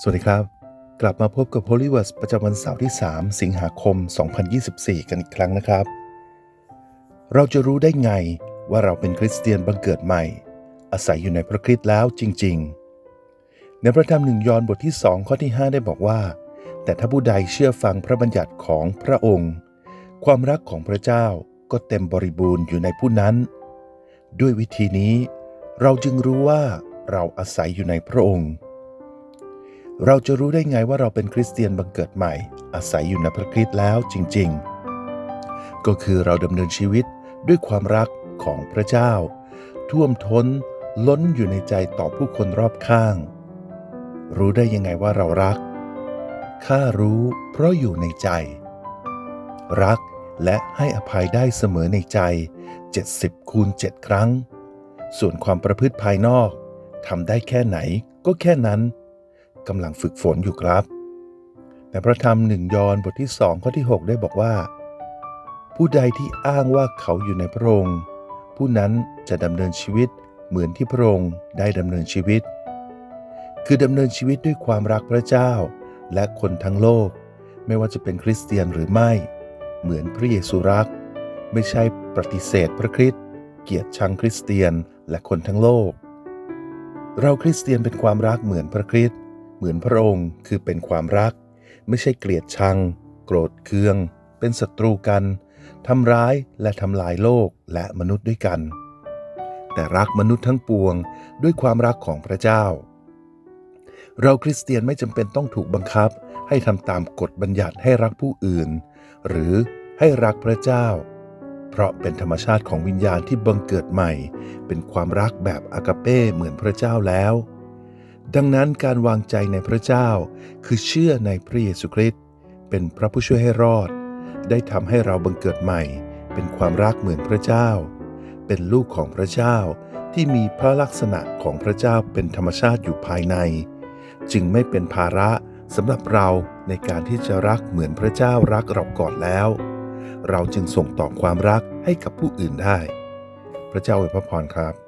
สวัสดีครับ กลับมาพบกับ h o l y w o r d ประจำวันเสาร์ที่ 3 สิงหาคม 2024 กันอีกครั้งนะครับ เราจะรู้ได้ไงว่าเราเป็นคริสเตียนบังเกิดใหม่ อาศัยอยู่ในพระคริสต์แล้วจริง ๆ ในพระธรรมหนึ่งยอห์นบทที่ 2 ข้อที่ 5 ได้บอกว่า แต่ถ้าผู้ใดเชื่อฟังพระบัญญัติของพระองค์ ความรักของพระเจ้าก็เต็มบริบูรณ์อยู่ในผู้นั้น ด้วยวิธีนี้ เราจึงรู้ว่าเราอาศัยอยู่ในพระองค์ เราจะรู้ได้ไงว่าเราเป็นคริสเตียนบังเกิดใหม่ อาศัยอยู่ในพระคริสต์แล้วจริง ๆ ก็คือเราดำเนินชีวิตด้วยความรักของพระเจ้า ท่วมท้นล้นอยู่ในใจต่อผู้คนรอบข้าง รู้ได้ยังไงว่าเรารัก ข้ารู้เพราะอยู่ในใจ รักและให้อภัยได้เสมอในใจ 70คูณ7ครั้ง ส่วนความประพฤติภายนอกทำได้แค่ไหนก็แค่นั้น กำลังฝึกฝนอยู่ครับในพระธรรมหนึ่งยอนบทที่สองข้อที่ 6 ได้บอกว่า ผู้ใดที่อ้างว่าเขาอยู่ในพระองค์ ผู้นั้นจะดำเนินชีวิตเหมือนที่พระองค์ได้ดำเนินชีวิต คือดำเนินชีวิตด้วยความรักพระเจ้า และคนทั้งโลก ไม่ว่าจะเป็นคริสเตียนหรือไม่ เหมือนพระเยซูรัก ไม่ใช่ปฏิเสธพระคริสต์เกลียดชังคริสเตียนและคนทั้งโลก เราคริสเตียนเป็นความรักเหมือนพระคริสต์ เหมือนพระองค์คือเป็นความรัก ไม่ใช่เกลียดชัง โกรธเคือง เป็นศัตรูกันทำร้ายและทำลายโลกและมนุษย์ด้วยกัน แต่รักมนุษย์ทั้งปวงด้วยความรักของพระเจ้า เราคริสเตียนไม่จำเป็นต้องถูกบังคับ ให้ทำตามกฎบัญญัติให้รักผู้อื่น หรือให้รักพระเจ้า เพราะเป็นธรรมชาติของวิญญาณที่บังเกิดใหม่ เป็นความรักแบบอากาเป้เหมือนพระเจ้าแล้ว ดังนั้นการวางใจในพระเจ้า คือเชื่อในพระเยซูคริสต์เป็นพระผู้ช่วยให้รอด ได้ทำให้เราบังเกิดใหม่ เป็นความรักเหมือนพระเจ้า เป็นลูกของพระเจ้าที่มีพระลักษณะของพระเจ้าเป็นธรรมชาติอยู่ภายใน จึงไม่เป็นภาระสำหรับเราในการที่จะรักเหมือนพระเจ้ารักเราก่อนแล้ว เราจึงส่งต่อความรักให้กับผู้อื่นได้ พระเจ้าอวยพระพรครับ